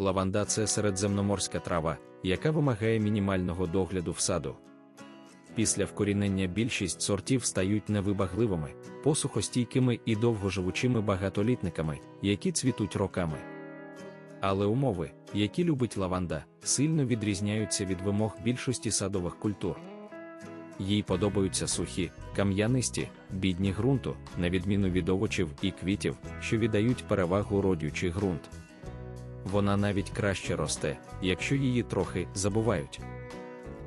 Лаванда це середземноморська трава, яка вимагає мінімального догляду в саду. Після вкорінення більшість сортів стають невибагливими, посухостійкими і довгоживучими багатолітниками, які цвітуть роками. Але умови, які любить лаванда, сильно відрізняються від вимог більшості садових культур. Їй подобаються сухі, кам'янисті, бідні ґрунту, на відміну від овочів і квітів, що віддають перевагу родючий ґрунт. Вона навіть краще росте, якщо її трохи забувають.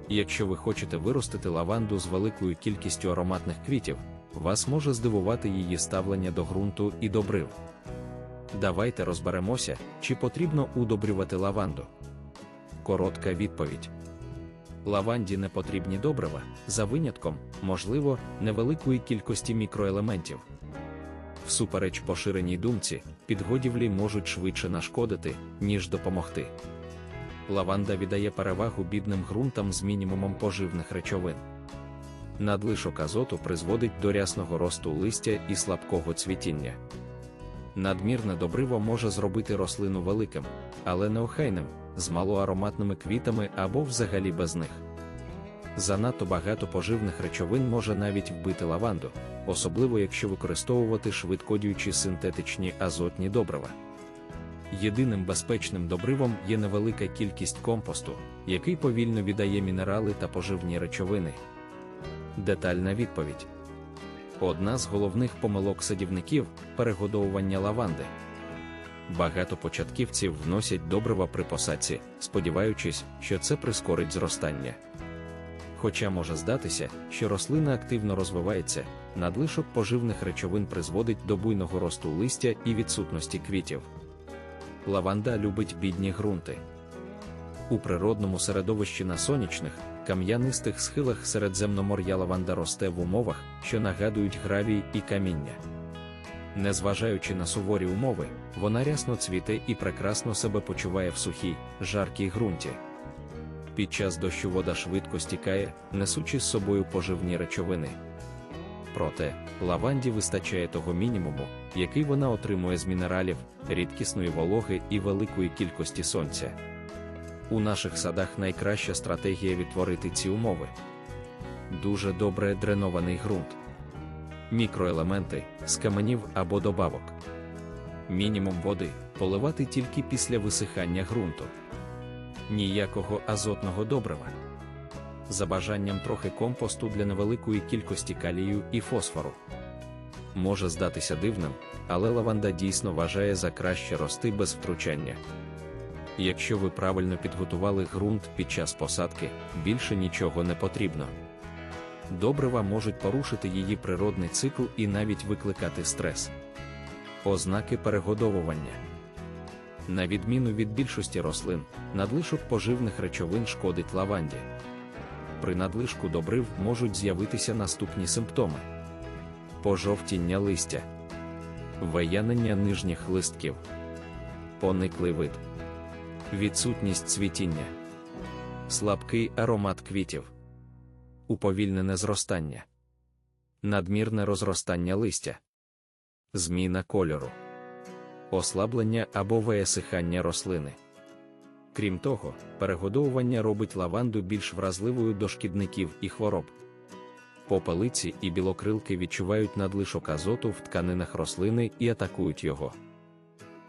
Якщо ви хочете виростити лаванду з великою кількістю ароматних квітів, вас може здивувати її ставлення до ґрунту і добрив. Давайте розберемося, чи потрібно удобрювати лаванду. Коротка відповідь. Лаванді не потрібні добрива, за винятком, можливо, невеликої кількості мікроелементів. Всупереч поширеній думці, підгодівлі можуть швидше нашкодити, ніж допомогти. Лаванда віддає перевагу бідним ґрунтам з мінімумом поживних речовин. Надлишок азоту призводить до рясного росту листя і слабкого цвітіння. Надмірне добриво може зробити рослину великим, але неохайним, з малоароматними квітами або взагалі без них. Занадто багато поживних речовин може навіть вбити лаванду, особливо якщо використовувати швидкодіючі синтетичні азотні добрива. Єдиним безпечним добривом є невелика кількість компосту, який повільно віддає мінерали та поживні речовини. Детальна відповідь. Одна з головних помилок садівників перегодовування лаванди. Багато початківців вносять добрива при посадці, сподіваючись, що це прискорить зростання. Хоча може здатися, що рослина активно розвивається, надлишок поживних речовин призводить до буйного росту листя і відсутності квітів. Лаванда любить бідні ґрунти. У природному середовищі на сонячних, кам'янистих схилах середземномор'я лаванда росте в умовах, що нагадують гравій і каміння. Незважаючи на суворі умови, вона рясно цвіте і прекрасно себе почуває в сухій, жаркій ґрунті. Під час дощу вода швидко стікає, несучи з собою поживні речовини. Проте, лаванді вистачає того мінімуму, який вона отримує з мінералів, рідкісної вологи і великої кількості сонця. У наших садах найкраща стратегія відтворити ці умови. Дуже добре дренований ґрунт, мікроелементи з каменів або добавок. Мінімум води поливати тільки після висихання ґрунту. Ніякого азотного добрива. За бажанням трохи компосту для невеликої кількості калію і фосфору. Може здатися дивним, але лаванда дійсно вважає за краще рости без втручання. Якщо ви правильно підготували ґрунт під час посадки, більше нічого не потрібно. Добрива можуть порушити її природний цикл і навіть викликати стрес. Ознаки перегодовування. На відміну від більшості рослин, надлишок поживних речовин шкодить лаванді. При надлишку добрив можуть з'явитися наступні симптоми: пожовтіння листя, виянення нижніх листків, пониклий вид, відсутність цвітіння, слабкий аромат квітів, уповільнене зростання, надмірне розростання листя, зміна кольору ослаблення або висихання рослини. Крім того, перегодовування робить лаванду більш вразливою до шкідників і хвороб. Попелиці і білокрилки відчувають надлишок азоту в тканинах рослини і атакують його.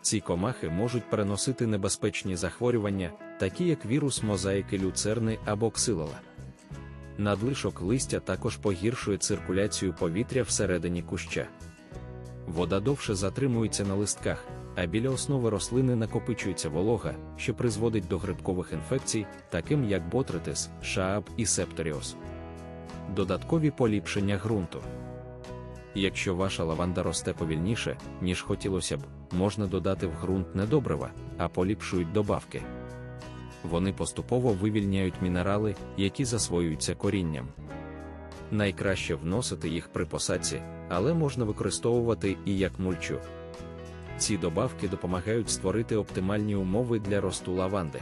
Ці комахи можуть переносити небезпечні захворювання, такі як вірус мозаїки люцерни або ксилола. Надлишок листя також погіршує циркуляцію повітря всередині куща. Вода довше затримується на листках, а біля основи рослини накопичується волога, що призводить до грибкових інфекцій, таким як ботритис, шааб і септоріоз. Додаткові поліпшення ґрунту. Якщо ваша лаванда росте повільніше, ніж хотілося б, можна додати в ґрунт не добрива, а поліпшують добавки. Вони поступово вивільняють мінерали, які засвоюються корінням. Найкраще вносити їх при посадці, але можна використовувати і як мульчу. Ці добавки допомагають створити оптимальні умови для росту лаванди.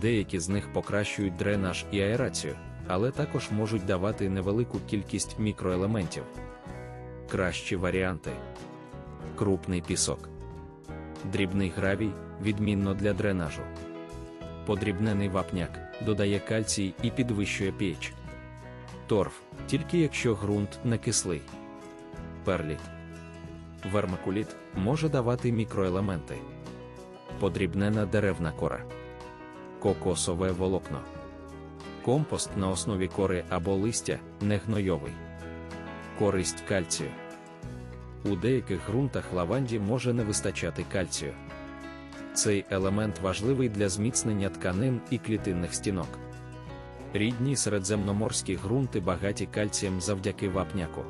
Деякі з них покращують дренаж і аерацію, але також можуть давати невелику кількість мікроелементів. Кращі варіанти: крупний пісок, дрібний гравій, відмінно для дренажу. Подрібнений вапняк додає кальцій і підвищує pH. Торф, тільки якщо ґрунт не кислий. Перліт. Вермикуліт може давати мікроелементи. Подрібнена деревна кора. Кокосове волокно. Компост на основі кори або листя негнойовий. Користь кальцію. У деяких ґрунтах лаванді може не вистачати кальцію. Цей елемент важливий для зміцнення тканин і клітинних стінок. Рідні середземноморські ґрунти багаті кальцієм завдяки вапняку.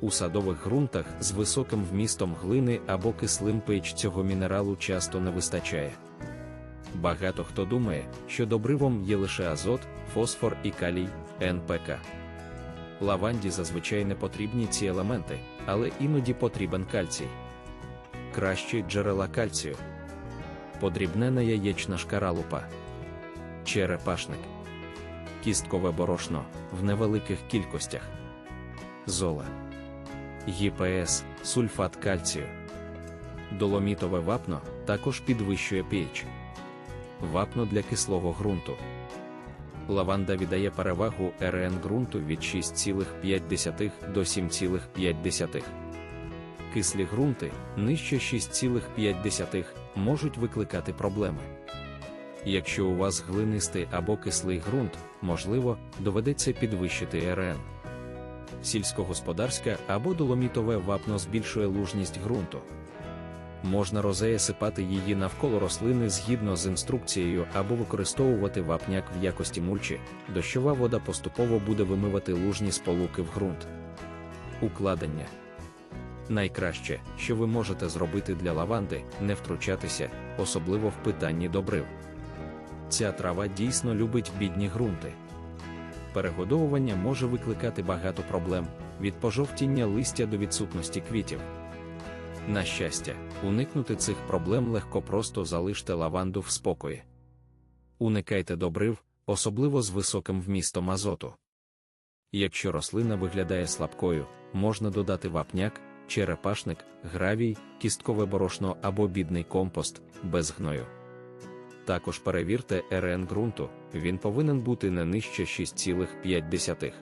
У садових ґрунтах з високим вмістом глини або кислим пейч цього мінералу часто не вистачає. Багато хто думає, що добривом є лише азот, фосфор і калій, НПК. Лаванді зазвичай не потрібні ці елементи, але іноді потрібен кальцій. Кращі джерела кальцію. Подрібнена яєчна шкаралупа. Черепашник. Кісткове борошно в невеликих кількостях. Зола. ЄПС, сульфат кальцію. Доломітове вапно також підвищує pH. Вапно для кислого ґрунту. Лаванда віддає перевагу РН ґрунту від 6,5 до 7,5. Кислі ґрунти нижче 6,5 можуть викликати проблеми. Якщо у вас глинистий або кислий ґрунт, можливо, доведеться підвищити РН. Сільськогосподарське або доломітове вапно збільшує лужність ґрунту. Можна розея сипати її навколо рослини згідно з інструкцією або використовувати вапняк в якості мульчі, дощова вода поступово буде вимивати лужні сполуки в ґрунт. Укладення найкраще, що ви можете зробити для лаванди, не втручатися, особливо в питанні добрив. Ця трава дійсно любить бідні ґрунти. Перегодовування може викликати багато проблем від пожовтіння листя до відсутності квітів. На щастя, уникнути цих проблем легко просто залиште лаванду в спокої. Уникайте добрив, особливо з високим вмістом азоту. Якщо рослина виглядає слабкою, можна додати вапняк, черепашник, гравій, кісткове борошно або бідний компост без гною. Також перевірте РН ґрунту, він повинен бути не нижче 6,5.